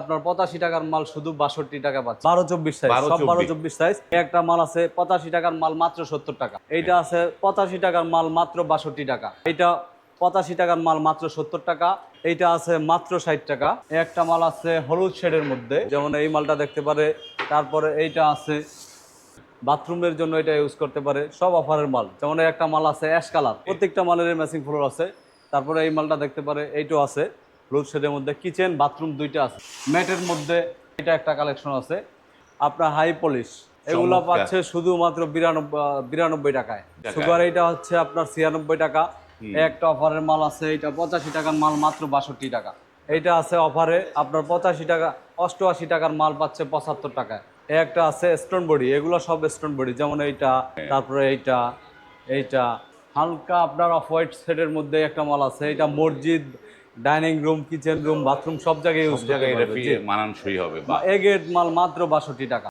আপনার পঁচাশি টাকার মাল শুধু বাষট্টি টাকা পাচ্ছে। বারো চব্বিশ সাইজ সব বারো চব্বিশ। সাইজ একটা মাল আছে পঁচাশি টাকার মাল মাত্র সত্তর টাকা। এইটা আছে পঁচাশি টাকার মাল মাত্র বাষট্টি টাকা। এইটা পঁচাশি টাকার মাল মাত্র সত্তর টাকা। এইটা আছে মাত্র ষাট টাকা। একটা মাল আছে হলুদ শেডের মধ্যে। যেমন এই মালটা দেখতে পারে। তারপরে এইটা আছে বাথরুমের জন্য এটা ইউজ করতে পারে। সব অফারের মাল। যেমন একটা মাল আছে অ্যাশ কালার প্রত্যেকটা মালের ম্যাচিং ফ্লোর আছে। তারপরে এই মালটা দেখতে পারে। এইটাও আছে। শেডের মধ্যে কিচেন বাথরুম দুইটা আছে। ম্যাটের মধ্যে এটা একটা কালেকশন আছে। আপনার হাই পলিশ এগুলো পাচ্ছে শুধুমাত্র বিরানব্বই বিরানব্বই টাকায়। সুগার এইটা হচ্ছে আপনার ছিয়ানব্বই টাকা। একটা অফারের মাল আছে এটা পঁচাশি টাকার মাল মাত্র বাষট্টি টাকা। এইটা আছে অফারে আপনার পঁচাশি টাকা অষ্টআশি টাকার মাল পাচ্ছে পঁচাত্তর টাকায়। এই একটা আছে স্টোন বডি এগুলো সব স্টোন বডি যেমন এইটা তারপরে এইটা এইটা। হালকা আপনার অফ হোয়াইট সেটের মধ্যে একটা মাল আছে এটা মসজিদ dining room kitchen room bathroom সব জায়গায় ইউজ জায়গায় এটা মানানসই হবে বা এগের মাল মাত্র বাষট্টি টাকা।